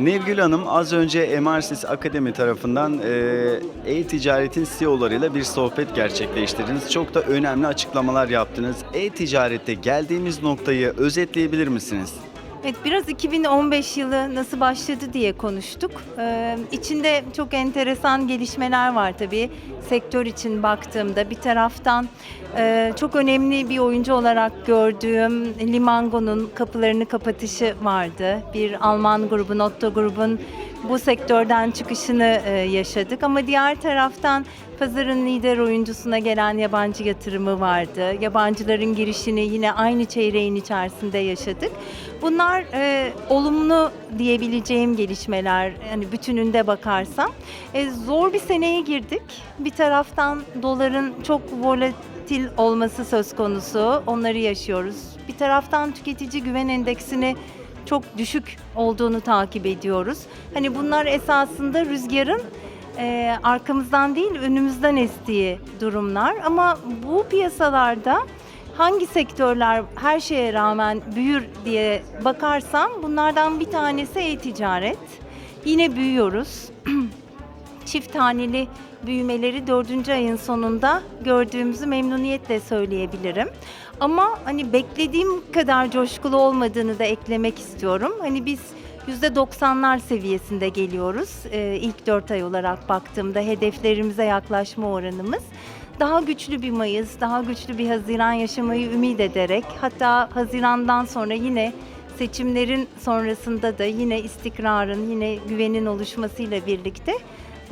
Nevgül Hanım az önce MRSIS Akademi tarafından e, e-ticaretin CEO'larıyla bir sohbet gerçekleştirdiniz. Çok da önemli açıklamalar yaptınız. E-ticarette geldiğimiz noktayı özetleyebilir misiniz? Evet, biraz 2015 yılı nasıl başladı diye konuştuk. Ee, içinde çok enteresan gelişmeler var tabii. Sektör için baktığımda bir taraftan e, çok önemli bir oyuncu olarak gördüğüm Limango'nun kapılarını kapatışı vardı. Bir Alman grubun, Otto grubun bu sektörden çıkışını e, yaşadık. Ama diğer taraftan pazarın lider oyuncusuna gelen yabancı yatırımı vardı. Yabancıların girişini yine aynı çeyreğin içerisinde yaşadık. Bunlar e, olumlu diyebileceğim gelişmeler. Yani bütününde bakarsam. E, zor bir seneye girdik. Bir taraftan doların çok volatil olması söz konusu. Onları yaşıyoruz. Bir taraftan tüketici güven endeksini çok düşük olduğunu takip ediyoruz. Hani bunlar esasında rüzgarın e, arkamızdan değil önümüzden estiği durumlar. Ama bu piyasalarda hangi sektörler her şeye rağmen büyür diye bakarsam bunlardan bir tanesi e-ticaret. Yine büyüyoruz. Çift taneli büyümeleri dördüncü ayın sonunda gördüğümüzü memnuniyetle söyleyebilirim. Ama hani beklediğim kadar coşkulu olmadığını da eklemek istiyorum. Hani biz %90'lar seviyesinde geliyoruz. Ee, ilk 4 ay olarak baktığımda hedeflerimize yaklaşma oranımız. Daha güçlü bir Mayıs, daha güçlü bir Haziran yaşamayı ümit ederek hatta Haziran'dan sonra yine seçimlerin sonrasında da yine istikrarın, yine güvenin oluşmasıyla birlikte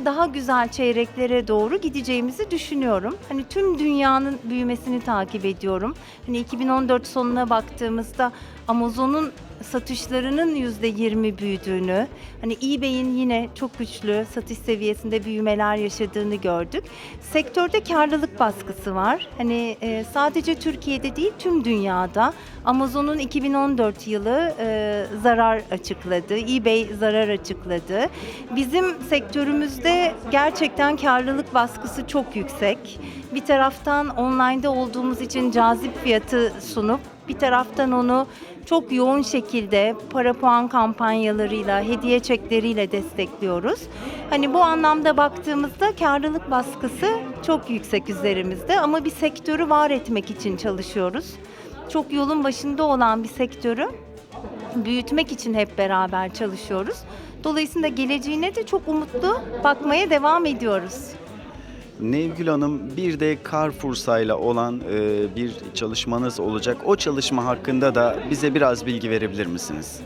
daha güzel çeyreklere doğru gideceğimizi düşünüyorum. Hani tüm dünyanın büyümesini takip ediyorum. Hani 2014 sonuna baktığımızda Amazon'un satışlarının %20 büyüdüğünü, hani eBay'in yine çok güçlü satış seviyesinde büyümeler yaşadığını gördük. Sektörde karlılık baskısı var. Hani e, sadece Türkiye'de değil tüm dünyada Amazon'un 2014 yılı e, zarar açıkladı, eBay zarar açıkladı. Bizim sektörümüzde gerçekten karlılık baskısı çok yüksek. Bir taraftan online'da olduğumuz için cazip fiyatı sunup bir taraftan onu çok yoğun şekilde para puan kampanyalarıyla, hediye çekleriyle destekliyoruz. Hani bu anlamda baktığımızda karlılık baskısı çok yüksek üzerimizde ama bir sektörü var etmek için çalışıyoruz. Çok yolun başında olan bir sektörü büyütmek için hep beraber çalışıyoruz. Dolayısıyla geleceğine de çok umutlu bakmaya devam ediyoruz. Nevgül Hanım bir de Carrefour'sayla olan e, bir çalışmanız olacak. O çalışma hakkında da bize biraz bilgi verebilir misiniz?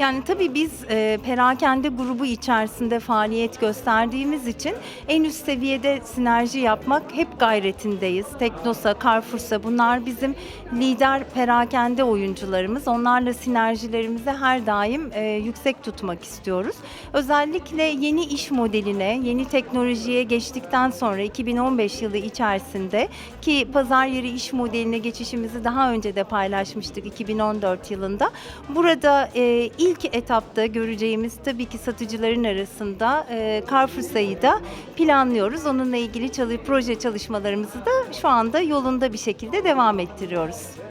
Yani tabii biz e, perakende grubu içerisinde faaliyet gösterdiğimiz için en üst seviyede sinerji yapmak hep gayretindeyiz. Teknosa, Carrefour'sa bunlar bizim lider perakende oyuncularımız. Onlarla sinerjilerimizi her daim e, yüksek tutmak istiyoruz. Özellikle yeni iş modeline, yeni teknolojiye geçtikten sonra 2015 yılı içerisinde ki pazar yeri iş modeline geçişimizi daha önce de paylaşmıştık 2014 yılında. Burada e, ilk etapta göreceğimiz tabii ki satıcıların arasında e, Carrefour'sayı da planlıyoruz. Onunla ilgili çalı proje çalışmalarımızı da şu anda yolunda bir şekilde devam ettiriyoruz.